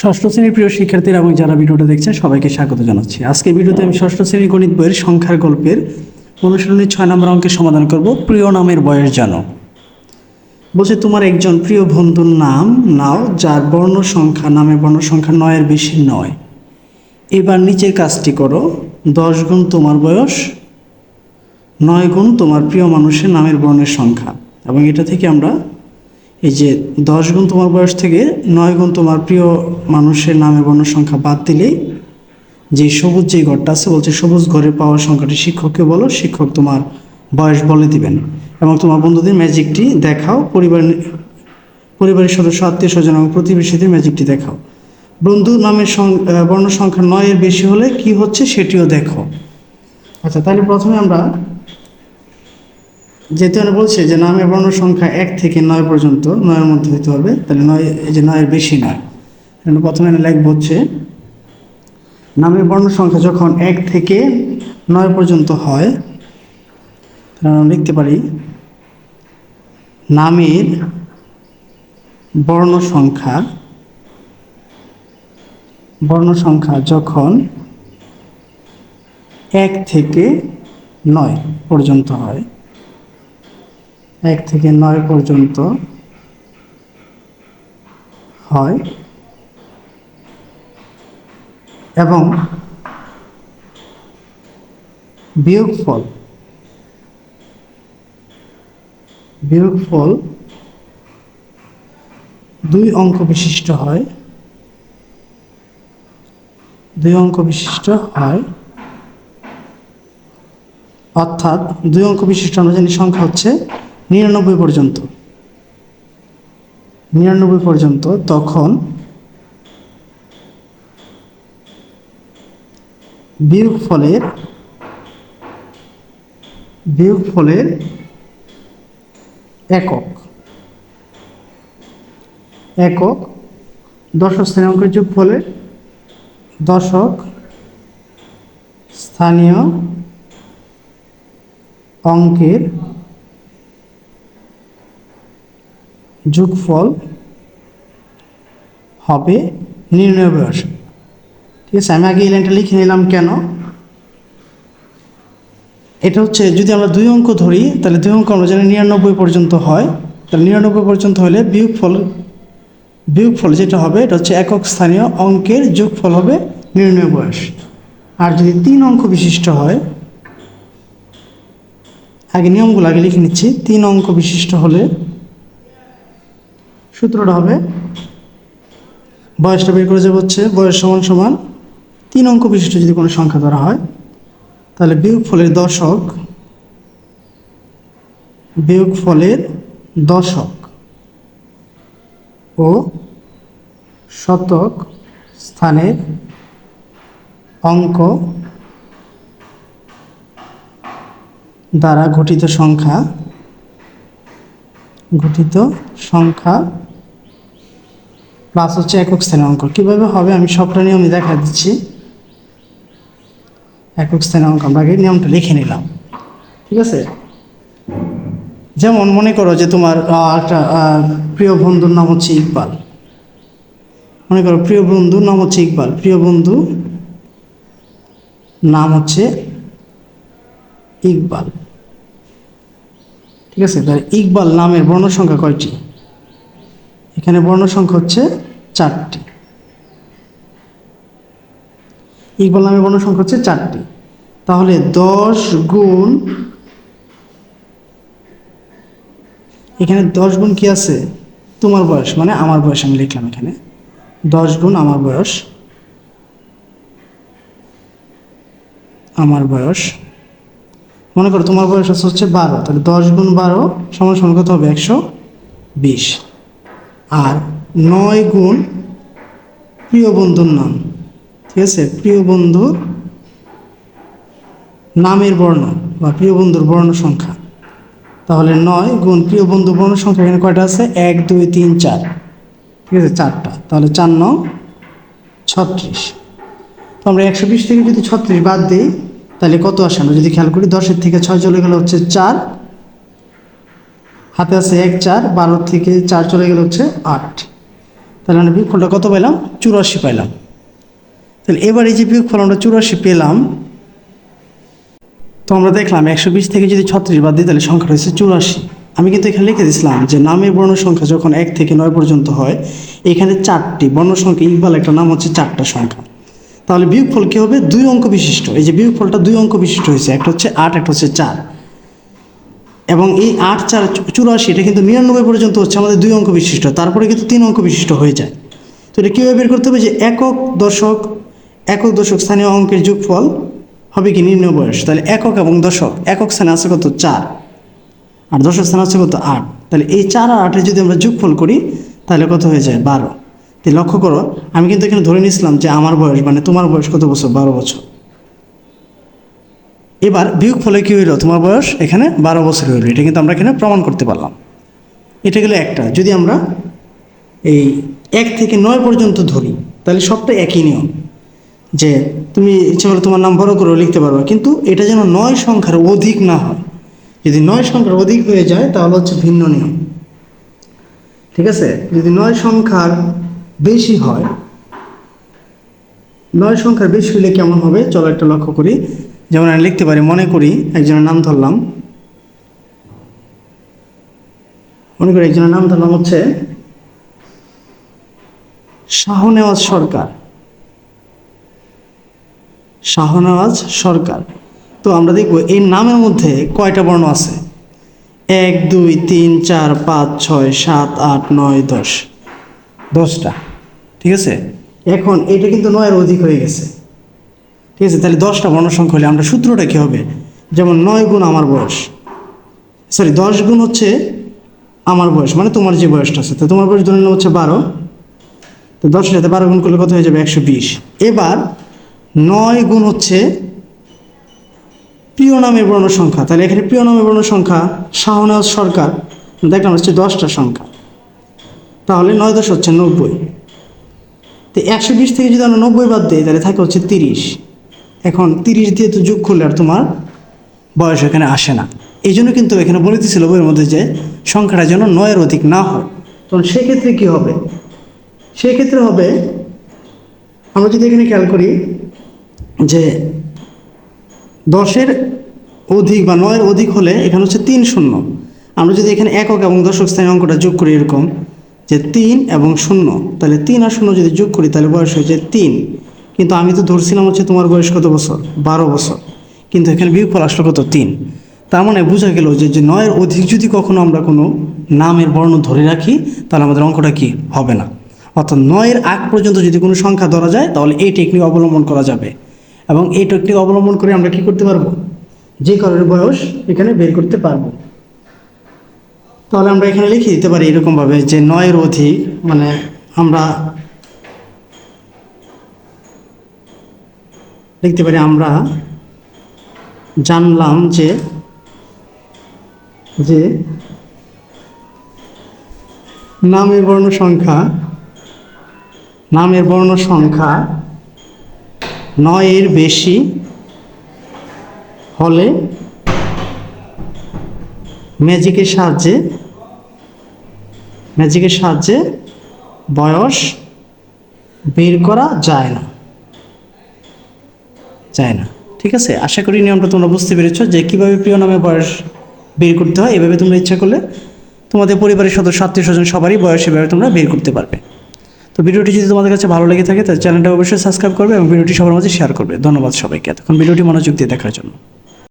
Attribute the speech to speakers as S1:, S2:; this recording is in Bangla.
S1: ষষ্ঠ শ্রেণীর প্রিয় শিক্ষার্থীরা এবং যারা ভিডিওটা দেখছেন সবাইকে স্বাগত জানাচ্ছি আজকে ভিডিওতে আমি ষষ্ঠ শ্রেণীর গণিত বইয়ের সংখ্যার গল্পের অনুশীলনের ছয় নম্বর অঙ্কের সমাধান করব প্রিয় নামের বয়স জানো বলছে তোমার একজন প্রিয় বন্ধুর নাম নাও যার বর্ণ সংখ্যা নামের বর্ণ সংখ্যা নয়ের বেশি নয় এবার নিচের কাজটি করো দশ গুণ তোমার বয়স নয় গুণ তোমার প্রিয় মানুষের নামের বর্ণের সংখ্যা এবং এটা থেকে আমরা এই যে দশ গুণ তোমার বয়স থেকে নয় গুণ তোমার প্রিয় মানুষের নামে বর্ণ সংখ্যা বাদ দিলেই যে সবুজ যে ঘরটা আছে বলছে সবুজ ঘরে পাওয়ার সংখ্যাটি শিক্ষককে বলো শিক্ষক তোমার বয়স বলে দিবেন এবং তোমার বন্ধুদের ম্যাজিকটি দেখাও পরিবার পরিবারের সদস্য আত্মীয় স্বজন এবং প্রতিবেশীদের ম্যাজিকটি দেখাও বন্ধু নামের বর্ণ সংখ্যা নয়ের বেশি হলে কি হচ্ছে সেটিও দেখো আচ্ছা তাহলে প্রথমে আমরা যেহেতু আমি বলছি যে নামের বর্ণ সংখ্যা এক থেকে নয় পর্যন্ত নয়ের মধ্যে হইতে হবে তাহলে নয় এই যে নয়ের বেশি নয় প্রথমে লেখব হচ্ছে নামের বর্ণ সংখ্যা যখন এক থেকে নয় পর্যন্ত হয় আমরা লিখতে পারি নামের বর্ণ সংখ্যা বর্ণ সংখ্যা যখন এক থেকে নয় পর্যন্ত হয় এক থেকে নয় পর্যন্ত হয় এবং বিয়োগফল বিয়োগফল দুই অঙ্ক বিশিষ্ট হয় দুই অঙ্ক বিশিষ্ট হয় অর্থাৎ দুই অঙ্ক বিশিষ্ট আমরা জানি সংখ্যা হচ্ছে নিরানব্বই পর্যন্ত নিরানব্বই পর্যন্ত তখন বিয়োগ ফলের বিয়োগ ফলের একক একক দশক স্থানীয় ফলের দশক স্থানীয় অঙ্কের যোগফল হবে নির্ণয় বয়স ঠিক আছে আমি আগে এই লাইনটা লিখে নিলাম কেন এটা হচ্ছে যদি আমরা দুই অঙ্ক ধরি তাহলে দুই অঙ্ক আমরা জানি নিরানব্বই পর্যন্ত হয় তাহলে নিরানব্বই পর্যন্ত হলে বিয়োগফল বিয়োগফল যেটা হবে এটা হচ্ছে একক স্থানীয় অঙ্কের যোগফল হবে নির্ণয় বয়স আর যদি তিন অঙ্ক বিশিষ্ট হয় আগে নিয়মগুলো আগে লিখে নিচ্ছি তিন অঙ্ক বিশিষ্ট হলে সূত্রটা হবে বয়সটা বের করে যাবে হচ্ছে বয়স সমান সমান তিন অঙ্ক বিশিষ্ট যদি কোনো সংখ্যা ধরা হয় তাহলে বিয়োগ ফলের দশক বিয়োগ ফলের দশক ও শতক স্থানের অঙ্ক দ্বারা ঘটিত সংখ্যা গঠিত সংখ্যা প্লাস হচ্ছে একক স্থানের অঙ্ক কীভাবে হবে আমি সবটা নিয়মে দেখা দিচ্ছি একক স্থানের অঙ্ক আমরা আগে নিয়মটা লিখে নিলাম ঠিক আছে যেমন মনে করো যে তোমার একটা প্রিয় বন্ধুর নাম হচ্ছে ইকবাল মনে করো প্রিয় বন্ধুর নাম হচ্ছে ইকবাল প্রিয় বন্ধু নাম হচ্ছে ইকবাল ঠিক আছে তাহলে ইকবাল নামের বর্ণ সংখ্যা কয়টি এখানে বর্ণ সংখ্যা হচ্ছে চারটি ইকবাল নামের বর্ণ সংখ্যা হচ্ছে চারটি তাহলে দশ গুণ এখানে দশ গুণ কি আছে তোমার বয়স মানে আমার বয়স আমি লিখলাম এখানে দশ গুণ আমার বয়স আমার বয়স মনে করো তোমার বয়স হচ্ছে বারো তাহলে দশ গুণ বারো সমান সমান কত হবে একশো বিশ আর নয় গুণ প্রিয় বন্ধুর নাম ঠিক আছে প্রিয় বন্ধুর নামের বর্ণ বা প্রিয় বন্ধুর বর্ণ সংখ্যা তাহলে নয় গুণ প্রিয় বন্ধু বর্ণ সংখ্যা এখানে কয়টা আছে এক দুই তিন চার ঠিক আছে চারটা তাহলে চার নং ছত্রিশ তো আমরা একশো বিশ থেকে যদি ছত্রিশ বাদ দিই তাহলে কত আসে আমরা যদি খেয়াল করি দশের থেকে ছয় চলে গেলে হচ্ছে চার হাতে আছে এক চার বারো থেকে চার চলে গেলে হচ্ছে আট তাহলে আমরা বিয়োগ কত পাইলাম চুরাশি পাইলাম তাহলে এবার এই যে বিয়োগ আমরা চুরাশি পেলাম তো আমরা দেখলাম একশো বিশ থেকে যদি ছত্রিশ বাদ দিই তাহলে সংখ্যাটা হচ্ছে চুরাশি আমি কিন্তু এখানে লিখে দিয়েছিলাম যে নামের বর্ণ সংখ্যা যখন এক থেকে নয় পর্যন্ত হয় এখানে চারটি বর্ণ সংখ্যা ইকবাল একটা নাম হচ্ছে চারটা সংখ্যা তাহলে বিয়োগফল কী হবে দুই অঙ্ক বিশিষ্ট এই যে বিয়োগফলটা দুই অঙ্ক বিশিষ্ট হয়েছে একটা হচ্ছে আট একটা হচ্ছে চার এবং এই আট চার চুরাশি এটা কিন্তু নিরানব্বই পর্যন্ত হচ্ছে আমাদের দুই অঙ্ক বিশিষ্ট তারপরে কিন্তু তিন অঙ্ক বিশিষ্ট হয়ে যায় তো এটা কীভাবে বের করতে হবে যে একক দশক একক দশক স্থানীয় অঙ্কের যোগফল হবে কি নিম্ন বয়স তাহলে একক এবং দশক একক স্থানে আছে কত চার আর দশক স্থানে আছে কত আট তাহলে এই চার আর আটে যদি আমরা যোগফল করি তাহলে কত হয়ে যায় বারো লক্ষ্য করো আমি কিন্তু এখানে ধরে নিয়েছিলাম যে আমার বয়স মানে তোমার বয়স কত বছর বারো বছর এবার বিয়োগ ফলে কী হইলো তোমার বয়স এখানে বারো বছর হইলো এটা কিন্তু আমরা এখানে প্রমাণ করতে পারলাম এটা গেলো একটা যদি আমরা এই এক থেকে নয় পর্যন্ত ধরি তাহলে সবটা একই নিয়ম যে তুমি ইচ্ছা করলে তোমার নাম বড় করে লিখতে পারবে কিন্তু এটা যেন নয় সংখ্যার অধিক না হয় যদি নয় সংখ্যার অধিক হয়ে যায় তাহলে হচ্ছে ভিন্ন নিয়ম ঠিক আছে যদি নয় সংখ্যার বেশি হয় নয় সংখ্যার বেশি হলে কেমন হবে চলো একটা লক্ষ্য করি যেমন আমি লিখতে পারি মনে করি একজনের নাম ধরলাম মনে করি একজনের নাম ধরলাম হচ্ছে শাহনেওয়াজ সরকার শাহনেওয়াজ সরকার তো আমরা দেখব এই নামের মধ্যে কয়টা বর্ণ আছে এক দুই তিন চার পাঁচ ছয় সাত আট নয় দশ দশটা ঠিক আছে এখন এটা কিন্তু নয়ের অধিক হয়ে গেছে ঠিক আছে তাহলে দশটা বর্ণ সংখ্যা হলে আমরা সূত্রটা কী হবে যেমন নয় গুণ আমার বয়স সরি দশ গুণ হচ্ছে আমার বয়স মানে তোমার যে বয়সটা আছে তো তোমার বয়স ধরে নেওয়া হচ্ছে বারো তো দশের সাথে বারো গুণ করলে কত হয়ে যাবে একশো বিশ এবার নয় গুণ হচ্ছে প্রিয় নামে বর্ণ সংখ্যা তাহলে এখানে প্রিয় নামে বর্ণ সংখ্যা শাহনাজ সরকার দেখলাম হচ্ছে দশটা সংখ্যা তাহলে নয় দশ হচ্ছে নব্বই তো একশো বিশ থেকে যদি আমরা নব্বই বাদ দিই তাহলে থাকে হচ্ছে তিরিশ এখন তিরিশ দিয়ে তো যোগ করলে আর তোমার বয়স এখানে আসে না এই জন্য কিন্তু এখানে বলিতেছিল বইয়ের মধ্যে যে সংখ্যাটা যেন নয়ের অধিক না হয় তখন সেক্ষেত্রে কি হবে সেক্ষেত্রে হবে আমরা যদি এখানে খেয়াল করি যে দশের অধিক বা নয়ের অধিক হলে এখানে হচ্ছে তিন শূন্য আমরা যদি এখানে একক এবং দশক স্থানীয় অঙ্কটা যোগ করি এরকম যে তিন এবং শূন্য তাহলে তিন আর শূন্য যদি যোগ করি তাহলে বয়স হয়েছে তিন কিন্তু আমি তো ধরছিলাম হচ্ছে তোমার বয়স কত বছর বারো বছর কিন্তু এখানে বিয়োগফল আসলো কত তিন তার মানে বোঝা গেল যে যে নয়ের অধিক যদি কখনো আমরা কোনো নামের বর্ণ ধরে রাখি তাহলে আমাদের অঙ্কটা কি হবে না অর্থাৎ নয়ের আগ পর্যন্ত যদি কোনো সংখ্যা ধরা যায় তাহলে এই টেকনিক অবলম্বন করা যাবে এবং এই টেকনিক অবলম্বন করে আমরা কি করতে পারবো যে কারণে বয়স এখানে বের করতে পারবো তাহলে আমরা এখানে লিখে দিতে পারি এরকমভাবে যে নয়ের অধিক মানে আমরা লিখতে পারি আমরা জানলাম যে যে নামের বর্ণ সংখ্যা নামের বর্ণ সংখ্যা নয়ের বেশি হলে ম্যাজিকের সাহায্যে ম্যাজিকের সাহায্যে বয়স বের করা যায় না যায় না ঠিক আছে আশা করি নিয়মটা তোমরা বুঝতে পেরেছ যে কীভাবে প্রিয় নামে বয়স বের করতে হয় এভাবে তোমরা ইচ্ছা করলে তোমাদের পরিবারের সদস্য আত্মীয় স্বজন সবারই বয়স এভাবে তোমরা বের করতে পারবে তো ভিডিওটি যদি তোমাদের কাছে ভালো লেগে থাকে তাহলে চ্যানেলটা অবশ্যই সাবস্ক্রাইব করবে এবং ভিডিওটি সবার মাঝে শেয়ার করবে ধন্যবাদ সবাইকে এতক্ষণ ভিডিওটি মনোযোগ দিয়ে দেখার জন্য